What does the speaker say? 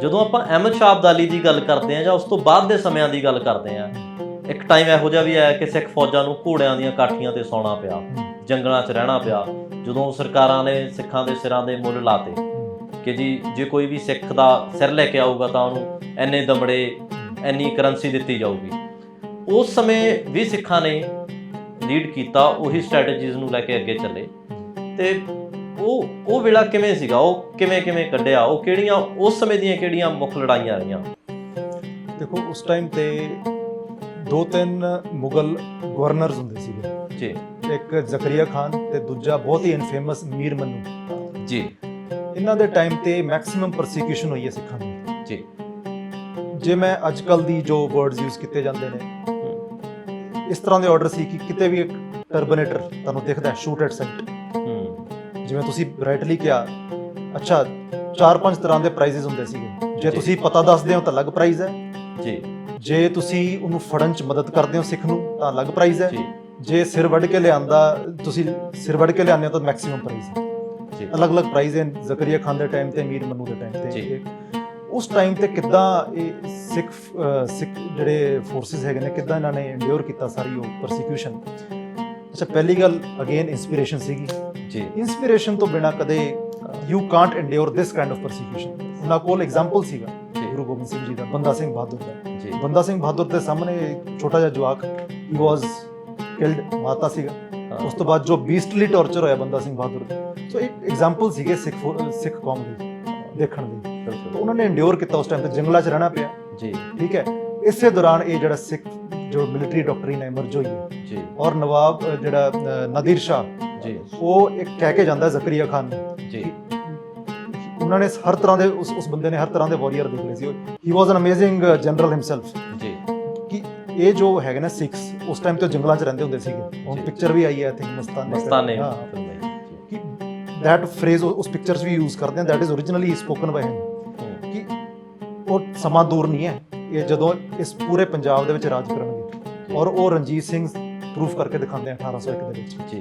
ਜਦੋਂ ਆਪਾਂ ਅਹਿਮਦ ਸ਼ਾਹ ਅਬਦਾਲੀ ਦੀ ਗੱਲ ਕਰਦੇ ਆ ਜਾਂ ਉਸ ਤੋਂ ਬਾਅਦ ਦੇ ਸਮਿਆਂ ਦੀ ਗੱਲ ਕਰਦੇ ਆ ਇੱਕ ਟਾਈਮ ਇਹੋ ਜਿਹਾ ਵੀ ਆਇਆ ਕਿ ਸਿੱਖ ਫੌਜਾਂ ਨੂੰ ਘੋੜਿਆਂ ਦੀਆਂ ਕਾਠੀਆਂ ਤੇ ਸੌਣਾ ਪਿਆ, ਜੰਗਲਾਂ 'ਚ ਰਹਿਣਾ ਪਿਆ, ਜਦੋਂ ਸਰਕਾਰਾਂ ਨੇ ਸਿੱਖਾਂ ਦੇ ਸਿਰਾਂ ਦੇ ਮੁੱਲ ਲਾਤੇ ਕਿ ਜੀ, ਜੇ ਕੋਈ ਵੀ ਸਿੱਖ ਦਾ ਸਿਰ ਲੈ ਕੇ ਆਊਗਾ ਤਾਂ ਉਹਨੂੰ ਐਨੇ ਦਮੜੇ ਐਨੀ ਕਰੰਸੀ ਦਿੱਤੀ ਜਾਊਗੀ। ਉਸ ਸਮੇਂ ਵੀ ਸਿੱਖਾਂ ਨੇ ਲੀਡ ਕੀਤਾ, ਉਹੀ ਸਟ੍ਰੈਟਜੀਜ਼ ਨੂੰ ਲੈ ਕੇ ਅੱਗੇ ਚੱਲੇ। ਤੇ ਉਹ ਉਹ ਵੇਲਾ ਕਿਵੇਂ ਸੀਗਾ? ਉਹ ਕਿਵੇਂ ਕਿਵੇਂ ਕੱਢਿਆ? ਉਹ ਕਿਹੜੀਆਂ ਉਸ ਸਮੇਂ ਦੀਆਂ ਕਿਹੜੀਆਂ ਮੁੱਖ ਲੜਾਈਆਂ ਰਹੀਆਂ? ਦੇਖੋ ਉਸ ਟਾਈਮ ਤੇ ਦੋ ਤਿੰਨ ਮੁਗਲ ਗਵਰਨਰਸ ਹੁੰਦੇ ਸੀਗੇ। ਜੀ। ਇੱਕ ਜ਼ਕਰੀਆ ਖਾਨ ਤੇ ਦੂਜਾ ਬਹੁਤ ਹੀ ਇਨਫੇਮਸ ਮੀਰ ਮੰਨੂ। ਜੀ। ਇਹਨਾਂ ਦੇ ਟਾਈਮ ਤੇ ਮੈਕਸਿਮਮ ਪਰਸੀਕਿਊਸ਼ਨ ਹੋਈ ਹੈ ਸਿੱਖਾਂ ਦੀ। ਜੀ। ਜੇ ਮੈਂ ਅੱਜ ਕੱਲ ਦੀ ਜੋ ਵਰਡਸ ਯੂਜ਼ ਕੀਤੇ ਜਾਂਦੇ ਨੇ ਇਸ ਤਰ੍ਹਾਂ ਦੇ ਆਰਡਰ ਸੀ ਕਿ ਕਿਤੇ ਵੀ ਇੱਕ ਟਰਬਨੇਟਰ ਤੁਹਾਨੂੰ ਦਿਖਦਾ ਸ਼ੂਟ ਐਟ ਸਾਈਟ ਹੂੰ ਜਿਵੇਂ ਤੁਸੀਂ ਰਾਈਟਲੀ ਕਿਹਾ ਅੱਛਾ ਚਾਰ ਪੰਜ ਤਰ੍ਹਾਂ ਦੇ ਪ੍ਰਾਈਜ਼ਸ ਹੁੰਦੇ ਸੀਗੇ। ਜੇ। ਤੁਸੀਂ ਪਤਾ ਦੱਸਦੇ ਹੋ ਤਾਂ ਅਲੱਗ ਪ੍ਰਾਈਜ਼ ਹੈ। ਜੀ। ਜੇ ਤੁਸੀਂ ਉਹਨੂੰ ਫੜਨ ਚ ਮਦਦ ਕਰਦੇ ਹੋ ਸਿੱਖ ਨੂੰ ਤਾਂ ਅਲੱਗ ਪ੍ਰਾਈਜ਼ ਹੈ। ਜੀ। ਜੇ ਸਿਰ ਵੱਢ ਕੇ ਲਿਆਂਦਾ ਤੁਸੀਂ ਸਿਰ ਵੱਢ ਕੇ ਲਿਆਉਂਦੇ ਹੋ ਤਾਂ ਮੈਕਸਿਮਮ ਪ੍ਰਾਈਜ਼ ਹੈ। ਜੀ। ਅਲੱਗ-ਅਲੱਗ ਪ੍ਰਾਈਜ਼ ਹੈ ਜ਼ਕਰੀਆ ਖਾਨ ਦੇ ਟਾਈਮ ਤੇ ਮੀਰ ਮਨੂ ਦੇ ਟਾਈਮ ਜੀ। ਤੇ ਉਸ ਟਾਈਮ ਤੇ ਕਿੱਦਾਂ ਇਹ ਸਿੱਖ ਸਿੱਖ ਜਿਹੜੇ ਫੋਰਸਿਸ ਹੈਗੇ ਨੇ ਕਿੱਦਾਂ ਇਹਨਾਂ ਨੇ ਇੰਡਿਓਰ ਕੀਤਾ ਸਾਰੀ ਉਹ ਪਰਸੀਕਿਊਸ਼ਨ ਅੱਛਾ ਪਹਿਲੀ ਗੱਲ ਅਗੇਨ ਇਨਸਪੀਰੇਸ਼ਨ ਸੀਗੀ। ਜੀ। ਇਨਸਪੀਰੇਸ਼ਨ ਤੋਂ ਬਿਨਾ ਕਦੇ you can't endure this kind of persecution ਉਹਨਾਂ ਕੋਲ ਐਗਜ਼ਾਮਪਲ ਸੀਗਾ। ਗੁਰੂ ਗੋਬਿੰਦ ਸਿੰਘ ਜੀ ਦਾ ਬੰਦਾ ਸਿੰਘ ਬਹਾਦਰ ਦਾ। ਜੀ। ਬੰਦਾ ਸਿੰਘ ਬਹਾਦਰ ਦੇ ਸਾਹਮਣੇ ਛੋਟਾ ਜਿਹਾ ਜਵਾਕ ਹੀ ਵਾਸ ਕਿਲਡ ਮਾਤਾ ਸੀਗਾ। ਉਸ ਤੋਂ ਬਾਅਦ ਜੋ ਬੀਸਟਲੀ ਟੌਰਚਰ ਹੋਇਆ ਬੰਦਾ ਸਿੰਘ ਬਹਾਦਰ ਦਾ। ਸੋ ਇੱਕ ਐਗਜ਼ਾਮਪਲ ਸੀਗੇ ਸਿੱਖ ਸਿੱਖ ਕੌਮ ਦੀ ਦੇਖਣ ਦੀ। ਤਾਂ ਉਹਨਾਂ ਨੇ ਇੰਡਿਓਰ ਕੀਤਾ ਉਸ ਟਾਈਮ ਤੇ ਜੰਗਲਾਂ 'ਚ ਰਹਿਣਾ ਪਿਆ। ਜੀ। ਠੀਕ ਹੈ? ਇਸੇ ਦੌਰਾਨ ਇਹ ਜਿਹੜਾ ਸਿੱਖ ਜੋ ਮਿਲਟਰੀ ਡਾਕਟਰੀਨ ਐਮਰਜ ਹੋਈ ਹੈ। ਜੀ। ਔਰ ਨਵਾਬ ਜਿਹੜਾ ਨਾਦਿਰ ਸ਼ਾਹ ਜੀ। ਉਹ ਇੱਕ ਕਹਿ ਕੇ ਜਾਂਦਾ ਜ਼ਕਰੀਆ ਖਾਨ ਨੂੰ ਜੀ। ਉਹਨਾਂ ਨੇ ਹਰ ਤਰ੍ਹਾਂ ਦੇ ਉਸ ਉਸ ਬੰਦੇ ਨੇ ਹਰ ਤਰ੍ਹਾਂ ਦੇ ਵਾਰੀਅਰ ਦੇਖ ਲਏ ਸੀ। He was an amazing general himself ਜੀ। ਕਿ ਇਹ ਜੋ ਹੈਗੇ ਨਾ ਸਿੱਖਸ ਉਸ ਟਾਈਮ ਤੇ ਜੰਗਲਾਂ 'ਚ ਰਹਿੰਦੇ ਹੁੰਦੇ ਸੀਗੇ। ਹੁਣ। ਪਿਕਚਰ ਵੀ ਆਈ ਹੈ ਥਿੰਕ ਮਸਤਾਨੇ ਮਸਤਾਨੇ ਕਿ that phrase ਉਸ ਪਿਕਚਰਸ ਵੀ ਯੂਜ਼ ਕਰਦੇ ਆ। That is originally spoken by him ਕਿ ਉਹ ਸਮਾਂ ਦੂਰ ਨਹੀਂ ਹੈ। ਇਹ ਜਦੋਂ ਇਸ ਪੂਰੇ ਪੰਜਾਬ ਦੇ ਵਿੱਚ ਰਾਜ ਕਰਨਗੇ। ਔਰ ਉਹ ਰਣਜੀਤ ਸਿੰਘ ਪ੍ਰੂਫ ਕਰਕੇ ਦਿਖਾਉਂਦੇ ਆ 1801 ਦੇ ਵਿੱਚ। ਜੀ।